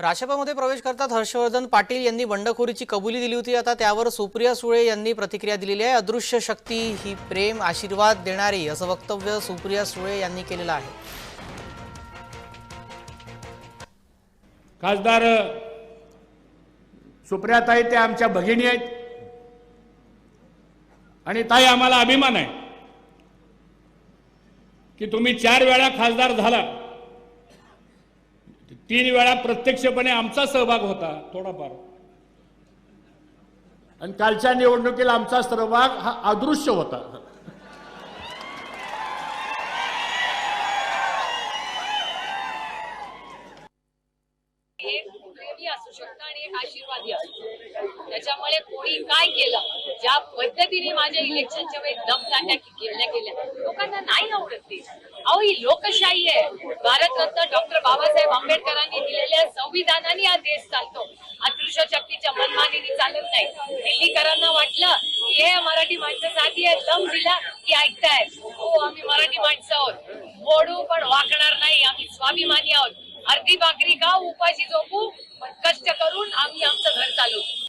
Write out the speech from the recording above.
राशपामध्ये प्रवेश करतात हर्षवर्धन पाटील यांनी बंडखोरीची कबुली दिली होती. आता त्यावर सुप्रिया सुळे यांनी प्रतिक्रिया दिलेली आहे. अदृश्य शक्ती ही प्रेम आशीर्वाद देणारी असं वक्तव्य सुप्रिया सुळे यांनी केलेलं आहे. खासदार सुप्रिया ताई ते आमच्या भगिनी आहेत. आणि ताई आम्हाला अभिमान आहे की तुम्ही चार वेळा खासदार झाला तीन वेळा प्रत्यक्षपणे आमचा सहभाग होता थोडाफार. आणि कालच्या निवडणुकीला आमचा सहभाग हा अदृश्य होता. असू शकतं आणि एक आशीर्वादी असू शकतं. त्याच्यामुळे कोणी काय केलं ज्या पद्धतीने माझ्या इलेक्शनच्या वेळी दमदाट्या केल्या गेल्या लोकांना नाही आवडत ते. अहो ही लोकशाही आहे. बाबासाहेब आंबेडकरांनी दिलेल्या संविधानाने हा देश चालतो. अदृश्य शक्तीच्या मनमानीने चालत नाही. दिल्लीकरांना वाटलं की हे मराठी माणसासाठी आहे. दम दिला की ऐकताय. हो आम्ही मराठी माणसं आहोत. मोडू पण वाकणार नाही. आम्ही स्वाभिमानी आहोत. अर्धी भाकरी खाऊ उपाशी झोपू पण कष्ट करून आम्ही आमचं घर चालवू.